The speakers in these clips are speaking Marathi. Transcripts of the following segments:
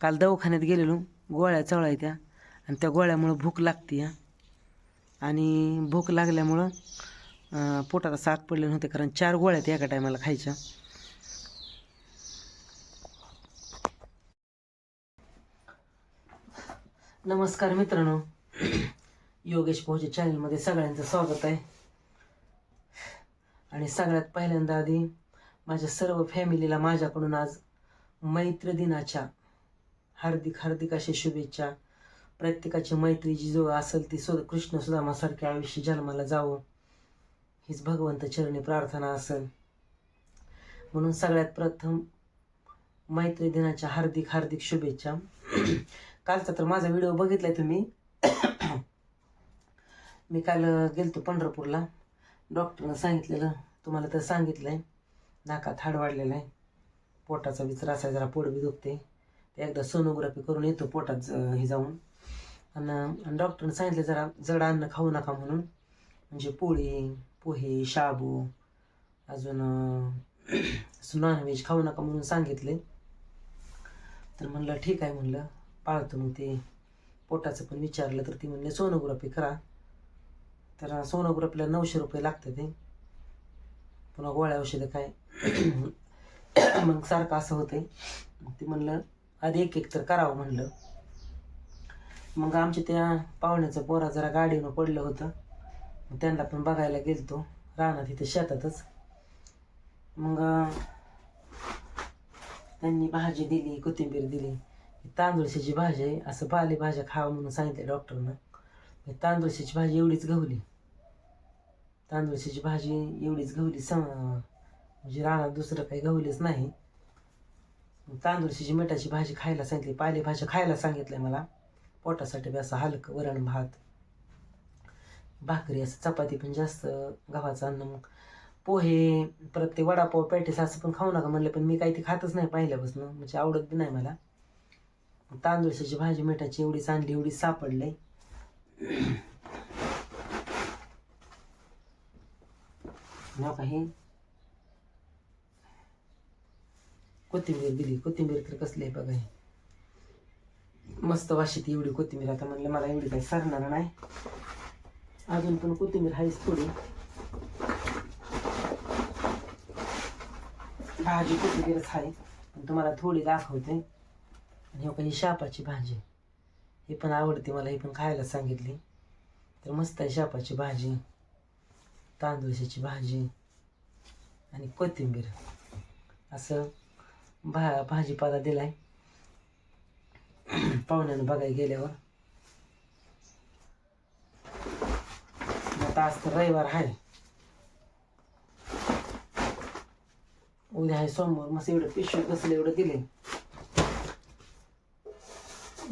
काल दवाखान्यात गेलेलो. गोळ्या चवळायत्या आणि त्या गोळ्यामुळं भूक लागते आणि भूक लागल्यामुळं पोटाला साग पडले नव्हते कारण चार गोळ्या त्या एका टायमाला खायच्या. नमस्कार मित्रांनो. योगेश पोहचे चॅनलमध्ये सगळ्यांचं स्वागत आहे. आणि सगळ्यात पहिल्यांदा आधी माझ्या सर्व फॅमिलीला माझ्याकडून आज मैत्र दिनाच्या हार्दिक हार्दिक अशा शुभेच्छा. प्रत्येकाची मैत्री जी जो असेल ती सुद्धा कृष्ण सुदामासारखे आयुष्य जन्माला जावं. हीच भगवंत चरणी प्रार्थना असेल. म्हणून सगळ्यात प्रथम मैत्री दिनाच्या हार्दिक हार्दिक शुभेच्छा. कालचा तर माझा व्हिडिओ बघितलाय तुम्ही. मी काल गेलतो पंढरपूरला. डॉक्टरनं सांगितलेलं तुम्हाला तर सांगितलंय नाकात हाड वाढलेला आहे. पोटाचा विचार असाय जरा पोट बी दुखते एकदा सोनोग्राफी करून येतो पोटात हे जाऊन. आणि डॉक्टरने डॉक्टरनं सांगितलं जरा जड अन्न खाऊ नका म्हणून. म्हणजे पोळी पोहे शाबू अजून नॉनव्हेज खाऊ नका म्हणून सांगितले. तर म्हणलं ठीक आहे म्हणलं. पाळतो मग ते. पोटाचं पण विचारलं तर ती म्हणले सोनोग्राफी करा. तर सोनोग्राफीला नऊशे रुपये लागते ते पुन्हा गोळ्या औषधं काय? मग सारखं असं होतंय. मग ते म्हणलं आधी एक एक तर करावं म्हणलं. मग आमच्या त्या पाहुण्याचं पोरा जरा गाडीनं पडलं होतं. मग त्यांना पण बघायला गेलतो. रानात तिथे शेतातच. मग त्यांनी भाजी दिली कोथिंबीर दिली. तांदुळशीची भाजी आहे. असं पालेभाज्या खावं म्हणून सांगितलं डॉक्टरनं. तांदुळशीची भाजी एवढीच गवली तांदुळशीची भाजी एवढीच गवली सम म्हणजे रानात दुसरं काही गवलीच नाही. तांदूळशीची मिठाची भाजी खायला सांगितली पालेभाज्या खायला सांगितलंय मला. पोटासाठी बी असं हलकं वरण भात. भाकरी असं चपाती पण जास्त गव्हाचं अन्न मग. पोहे परत ते वडापाव पॅटीस असं पण खाऊ नका म्हणलं पण मी काही ते खातच नाही पाहिल्यापासून म्हणजे आवडत बी नाही मला. तांदूळशीची भाजी मिठाची एवढी चांगली एवढी सापडले काही कोथिंबीर दिली. कोथिंबीर तर कसली आहे बघा हे. मस्त वाशीत एवढी कोथिंबीर. आता म्हणलं मला एवढी काही सरणार नाही. अजून पण कोथिंबीर आहेच थोडी. भाजी कोथिंबीरच आहे पण तुम्हाला थोडी दाखवते. आणि हो काही शापाची भाजी. ही पण आवडते मला ही पण खायला सांगितली. तर मस्त आहे शापाची भाजी. तांदूळशाची भाजी. आणि कोथिंबीर. असं भा भाजीपाला दिलाय. पाहुण्यानं बघायला गेल्यावर. आता आज तर रविवार आहे. उद्या आहे सोमवार. मस्त एवढं पिशवी कसलं एवढं दिले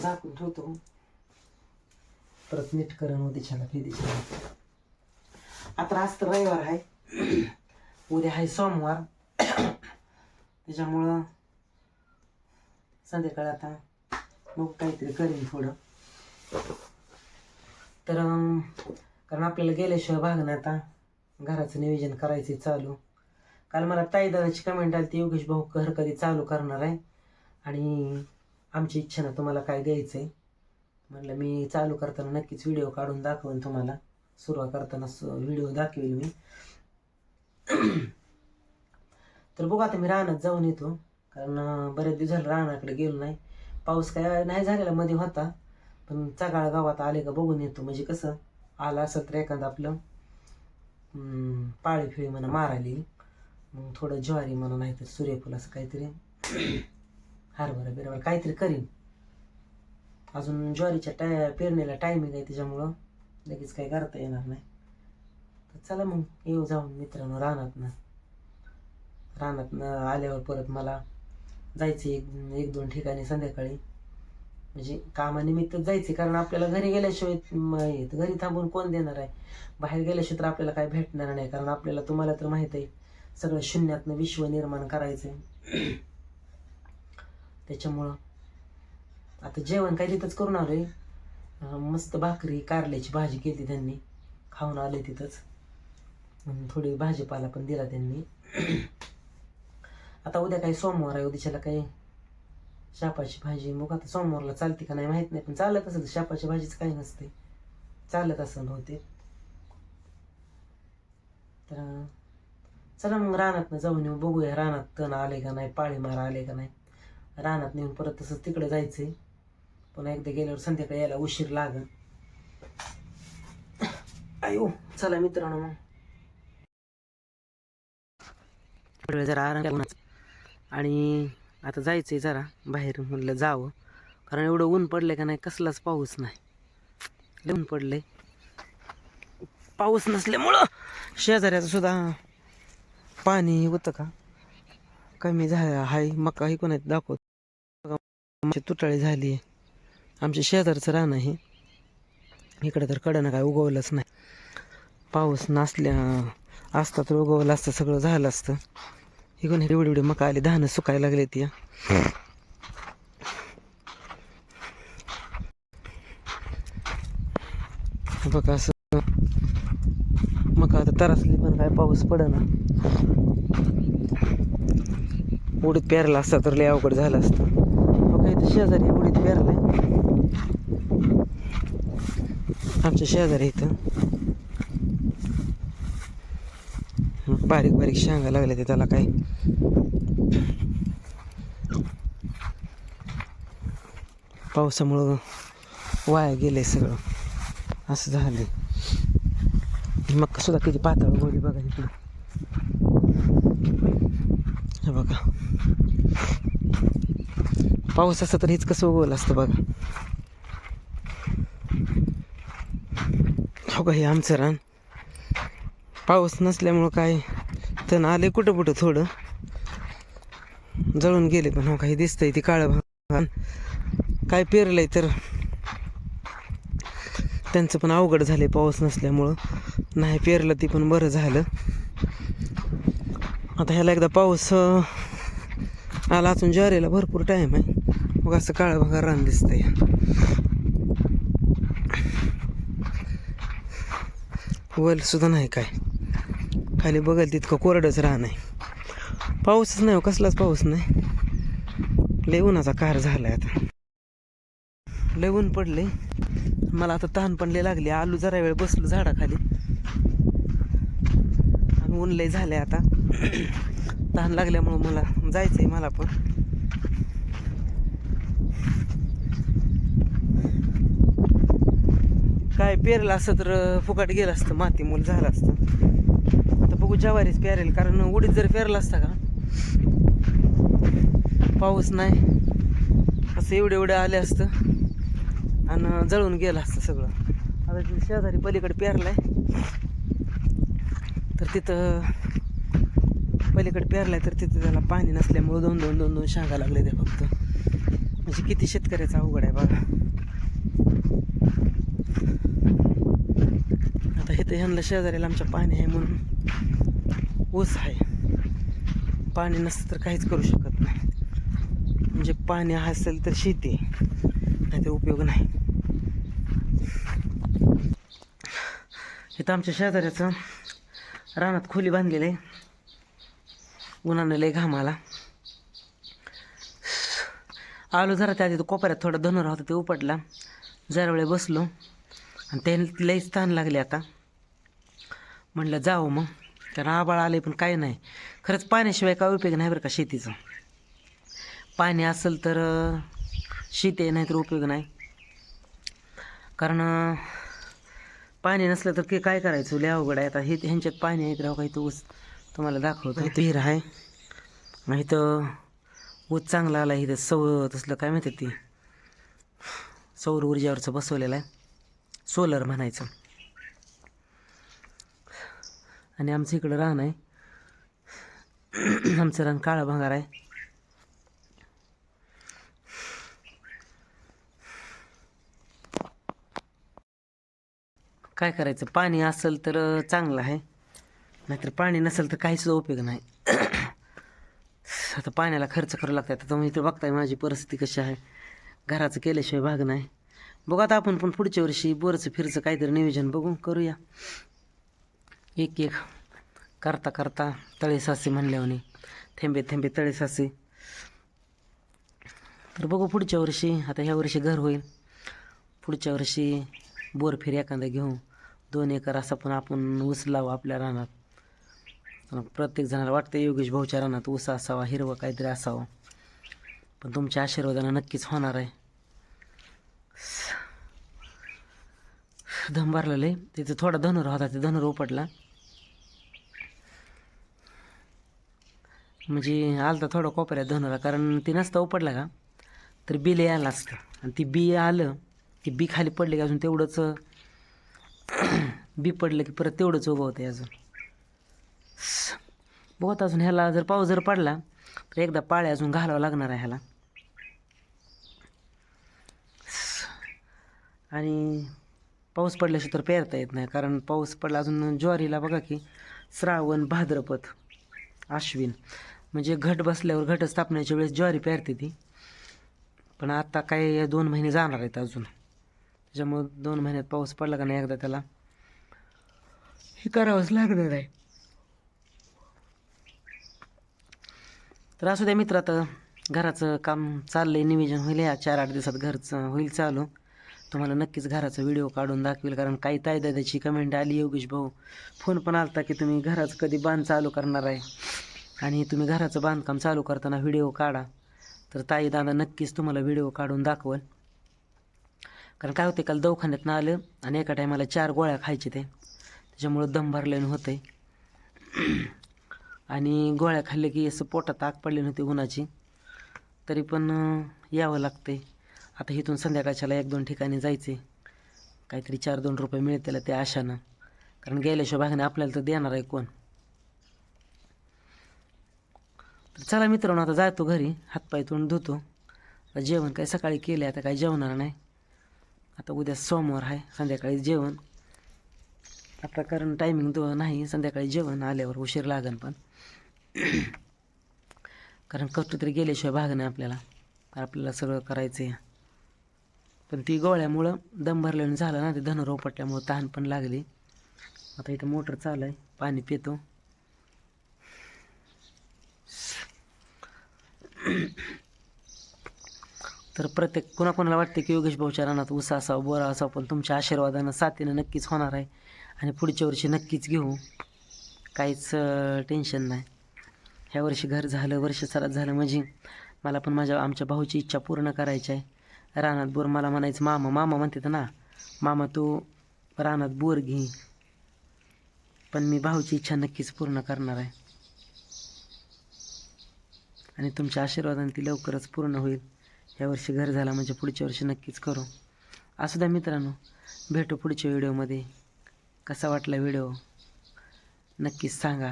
झाकून ठेवतो. परत नीट करण उद्या फेदीच्या आता आज तर रविवार आहे. उद्या आहे सोमवार. त्याच्यामुळं संध्याकाळ आता मग काहीतरी करीन थोडं. तर कारण आपल्याला गेल्याशिवाय भागणं आता घराचं नियोजन करायचं चालू. काल मला ताईदानाची कमेंट आली ती योगेश भाऊ घर कधी चालू करणार आहे? आणि आमची इच्छा ना तुम्हाला काय द्यायचं आहे म्हणलं मी चालू करताना नक्कीच व्हिडिओ काढून दाखवेन तुम्हाला. सुरुवात करताना व्हिडिओ दाखवेल मी. तर बघू आता मी रानात जाऊन येतो. कारण बरेच दिवस झाले रानाकडे गेलो नाही. पाऊस काय नाही झालेला मध्ये होता. पण चगाळ गावात आले का बघून येतो. म्हणजे कसं आला असं तर एखादं आपलं पाळी फिळी म्हणा मारायली मग थोडं ज्वारी म्हणा नाहीतर सूर्यफूल असं काहीतरी. हरभरा बिरभरा काहीतरी करीन. अजून ज्वारीच्या टाय पेरणीला टायमिंग आहे त्याच्यामुळं लगेच काही करता येणार नाही. तर चला मग येऊ जाऊन मित्रांनो रानातनं. रानात आल्यावर परत मला जायचं एक एक दोन ठिकाणी संध्याकाळी. म्हणजे कामानिमित्त जायचे कारण आपल्याला घरी गेल्याशिवाय घरी थांबून कोण देणार आहे? बाहेर गेल्याशिवाय तर आपल्याला काय भेटणार नाही कारण आपल्याला तुम्हाला तर माहीत आहे सगळं शून्यातनं विश्व निर्माण करायचंय. त्याच्यामुळं आता जेवण काय तिथंच करून आलो आहे मस्त भाकरी कारल्याची भाजी केली त्यांनी. खाऊन आले तिथंच. थोडी भाजीपाला पण दिला त्यांनी. आता उद्या काही सोमवार आहे उद्याच्याला काही शापाची भाजी मग आता सोमवारला चालते का नाही माहीत नाही पण चालत असेल शापाची भाजीच काही नसते. चालत असं नव्हते तर चला मग रानात जाऊन येऊ बघूया रानात तण आले का नाही पाळी मारा आले का नाही. रानात नेऊन परत तसंच तिकडे जायचंय. पुन्हा एकदा गेल्यावर संध्याकाळी यायला उशीर लागल आयो चला मित्रांनो मग. जरा आराम आणि आता जायचं आहे जरा बाहेर म्हणलं जावं. कारण एवढं ऊन पडलं का नाही कसलाच पाऊस नाही. लय ऊन आहे पाऊस नसल्यामुळं शेजाऱ्याचं सुद्धा पाणी होतं का? कमी झालं हाय मका ही कोणा दाखवत. आमची तुटाळी झाली आहे आमच्या शेजारचं रान आहे. इकडं तर कडनं काय उगवलंच नाही. पाऊस नसल्या असता तर उगवलं असतं सगळं झालं असतं. इकडून एवढे एवढे मका आले धानं सुकायला लागले ती बघा असं. मका आता तरासली पण काय पाऊस पडना. उडीत पेरला असता तर लय अवघड झालं असतं. बघा इथं शेजारी उडीत पेरलंय. आमच्या शेजारी इथं. बारीक बारीक शेंगा लागल्या ते त्याला काय? पावसामुळं वाया गेलंय सगळं. असं झालंय. मग सुद्धा किती पातळ गोडी बघा इकडे. बघा. पाऊस असं तर हेच कसं उगवलं असतं बघा. हो का हे आमचं रान. पाऊस नसल्यामुळं काय तण आले कुठं कुठं थोडं? जळून गेले पण हो काही दिसतंय ती काळं भाग काय पेरलंय तर? त्यांचं पण अवघड झाले पाऊस नसल्यामुळं. नाही पेरलं ती पण बरं झालं. आता ह्याला एकदा पाऊस आला अजून ज्वारीला भरपूर टाईम आहे. मग असं काळं भागा रान दिसतंय. वल सुद्धा नाही काय. खाली बघाल तितकं कोरडंच राह नाही पाऊसच नाही हो कसलाच पाऊस नाही. लय उन्हाचा कार झालाय आता. लय ऊन पडले मला आता तहान पण लय लागली. आलू जरा वेळ बसलो झाडाखाली. आणि ऊन लय झाले आता. तहान लागल्यामुळं मला जायचंय मला पण. काय पेरलं असतं तर फुकाट गेलं असतं. माती मूल झालं असतं. बघू ज्वारीच पेरेल कारण उडीत जर पेरलं असता का पाऊस नाही. असं एवढे एवढे आले असतं आणि जळून गेलं असतं सगळं. आता तिथे शेजारी पलीकडे पेरलाय. तर तिथं पलीकडे पेरलाय तर तिथं त्याला पाणी नसल्यामुळं दोन दोन दोन दोन शांगा लागले ते फक्त. म्हणजे किती शेतकऱ्याचा अवघड आहे बघा. आता इथं ह्यांना शेजाऱ्याला आमच्या पाणी आहे म्हणून ऊस आहे. पाणी नसतं तर काहीच करू शकत नाही. म्हणजे पाणी असेल तर शेती नाही तर उपयोग नाही. इथं आमच्या शेजाऱ्याचं रानात खोली बांधलेलं आहे. उन्हानं लय घाम आला. आलो जरा त्या तिथं कोपऱ्यात थोडा धनुर होता ते उपटला. जरा वेळ बसलो. आणि त्याने लईच ताण लागले आता. म्हणलं जावं मग. कारण आबाळ आले पण काय नाही. खरंच पाण्याशिवाय काय उपयोग नाही बरं का शेतीचं. पाणी असेल तर शेती आहे नाही तर उपयोग नाही. कारण पाणी नसलं तर की काय करायचं? लय अवघड आहे. आता हे ह्यांच्यात पाणी आहे राव काही तो ऊस तुम्हाला दाखवतो. इथं हिर आहे. आणि इथं ऊस चांगला आला इथं सौ तसलं काय माहिती ती? सौर ऊर्जावरचं बसवलेलं आहे. सोलर म्हणायचं. आणि आमचं इकडं रान आहे. आमचं रान काळा भांगार आहे. काय करायचं? पाणी असेल तर चांगलं आहे. नाहीतर पाणी नसेल तर काहीच उपयोग नाही. आता पाण्याला खर्च करावं लागतं आता तुम्ही इथं बघताय माझी परिस्थिती कशी आहे. घराचं केल्याशिवाय भाग नाही. बघू आता आपण पण पुढच्या वर्षी बोरचं फिरचं काहीतरी नियोजन बघू करूया. एक एक करता करता तळेसासी म्हणल्याने थेंबे थेंबे तळेसासी तर बघू पुढच्या वर्षी आता ह्या वर्षी घर होईल. पुढच्या वर्षी बोरफेर एखादा घेऊ. दोन एकर असा पण आपण ऊस लावू आपल्या रानात. प्रत्येक जणाला वाटतं योगेश भाऊच्या रानात ऊस असावा हिरवं काहीतरी असावं. पण तुमच्या आशीर्वादानं नक्कीच होणार आहे. दम भरलेलं आहे. तिथे थोडा धनुर होता ते धनुर उपटला. म्हणजे आलता थोडं कोपऱ्यात धनुरा कारण ती नसता उपडला का? तर बिल यायला असतं. आणि ती बी आलं ती बी खाली पडली की अजून तेवढंच बी पडलं की परत तेवढंच उगवतं अजून. बघत अजून ह्याला जर पाऊस जर पडला तर एकदा पाळ्या अजून घालावं लागणार आहे ह्याला. आणि पाऊस पडल्याशिवाय तर पेरता येत नाही कारण पाऊस पडला अजून ज्वारीला बघा की श्रावण भाद्रपद. आश्विन म्हणजे घट बसल्यावर घट स्थापनेच्या वेळेस ज्वारी पेरते ती. पण आता काय दोन महिने जाणार आहेत अजून. त्याच्यामुळं दोन महिन्यात पाऊस पडला का नाही एकदा त्याला? हे करावंच लागणार आहे. तर असू द्या मित्र आता घराचं काम चाललंय नियोजन होईल या चार आठ दिवसात घरचं होईल चालू. तुम्हाला नक्कीच घराचा व्हिडिओ काढून दाखवेल कारण काही ताई कमेंट आली योगेश भाऊ. फोन पण आलता की तुम्ही घराचं कधी बांध चालू करणार आहे. आणि तुम्ही घराचं बांधकाम चालू करताना व्हिडिओ काढा. तर ताई दादा नक्कीच तुम्हाला व्हिडिओ काढून दाखवल. कारण काय होते काल दवाखान्यातनं आलं आणि एका टायमाला चार गोळ्या खायचे ते. त्याच्यामुळं दम भरल्यानं होते आणि गोळ्या खाल्ले की असं पोटात आग पडली नव्हती उन्हाची. तरी पण यावं लागते आता इथून संध्याकाळच्याला एक दोन ठिकाणी जायचे काहीतरी चार दोन रुपये मिळतील त्या आशानं. कारण गेल्याशिवाय भागणे आपल्याला तर देणार आहे कोण? तर चला मित्रांनो आता जातो घरी. हातपाय तोंड धुतो. जेवण काय सकाळी केले आता काय जेवणार नाही. आता उद्या सोमवार आहे संध्याकाळी जेवण. आता कारण टायमिंग तो नाही संध्याकाळी जेवण आल्यावर उशीर लागन पण. कारण कसं तरी गेल्याशिवाय भाग नाही आपल्याला. आपल्याला सगळं करायचं आहे पण ती गोळ्यामुळं दम भरल्यानं झालं ना ते धन रोपटल्यामुळं तहान पण लागली. आता इथं मोटर चालू आहे पाणी पितो. तर प्रत्येक कोणाकोणाला वाटते की योगेश भाऊच्या रानात उसा असावं बोरा असावं पण तुमच्या आशीर्वादानं साथीनं नक्कीच होणार आहे. आणि पुढच्या वर्षी नक्कीच घेऊ. काहीच टेन्शन नाही. ह्या वर्षी घर झालं वर्ष सरात झालं म्हणजे मला पण माझ्या आमच्या भाऊची इच्छा पूर्ण करायची आहे. रानात बोर मला म्हणायचं मामा मामा म्हणतात ना मामा तू रानात बोर घे पण मी भाऊची इच्छा नक्कीच पूर्ण करणार आहे. आणि तुमच्या आशीर्वादाने ती लवकरच पूर्ण होईल. या वर्षी घर झाला म्हणजे पुढच्या वर्षी नक्कीच करू. असू द्या मित्रांनो भेटू पुढच्या व्हिडिओमध्ये. कसा वाटला व्हिडिओ? नक्कीच सांगा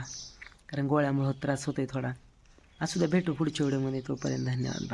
कारण गोळ्यामुळं त्रास होतोय थोडा. असू द्या भेटू पुढच्या व्हिडिओमध्ये. तोपर्यंत धन्यवाद. बाय